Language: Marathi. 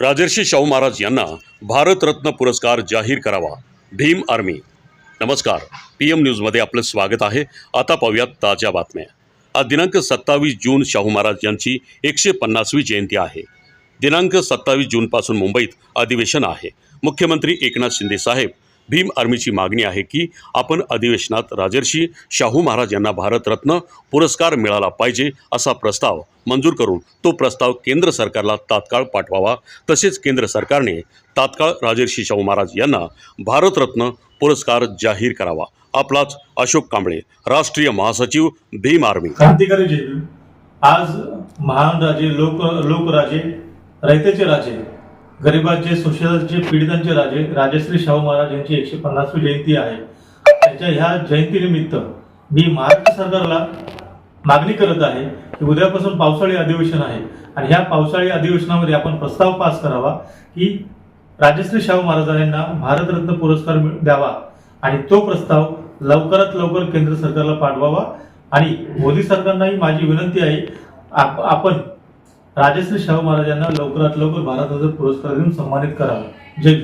राजर्षी शाहू महाराज यांना भारतरत्न पुरस्कार जाहीर करावा. भीम आर्मी. नमस्कार. पी एम न्यूजमध्ये आपलं स्वागत आहे. आता पाहूयात ताज्या बातम्या. आज दिनांक सत्तावीस जून शाहू महाराज यांची एकशे पन्नासवी जयंती आहे. दिनांक सत्तावीस जूनपासून मुंबईत अधिवेशन आहे. मुख्यमंत्री एकनाथ शिंदे साहेब भीम आर्मीची मागणी आहे की आपण अधिवेशनात राजर्षी शाहू महाराज यांना भारतरत्न पुरस्कार मिळाला पाहिजे असा प्रस्ताव मंजूर करून तो प्रस्ताव केंद्र सरकारला तात्काळ पाठवावा. तसेच केंद्र सरकारने तात्काळ राजर्षी शाहू महाराज यांना भारतरत्न पुरस्कार जाहीर करावा. आपलाच अशोक कांबळे राष्ट्रीय महासचिव भीम आर्मी. क्रांतिकारी आज महान राजे लोक लोकराजे रयतेचे राजे गरिबांचे शोषितांचे पीडितांचे राजे राजश्री शाहू महाराज यांची एकशे पन्नासवी जयंती आहे. त्यांच्या ह्या जयंतीनिमित्त मी महाराष्ट्र सरकारला मागणी करत आहे की उद्यापासून पावसाळी अधिवेशन आहे. आणि ह्या पावसाळी अधिवेशनामध्ये आपण प्रस्ताव पास करावा की राजश्री शाहू महाराजांना भारतरत्न पुरस्कार द्यावा. आणि तो प्रस्ताव लवकरात लवकर केंद्र सरकारला पाठवावा. आणि मोदी सरकारनाही माझी विनंती आहे आप- आपण राजश्री शाहू महाराजांना लवकरात लवकर भारतरत्न पुरस्कार देऊन सन्मानित करावं. जय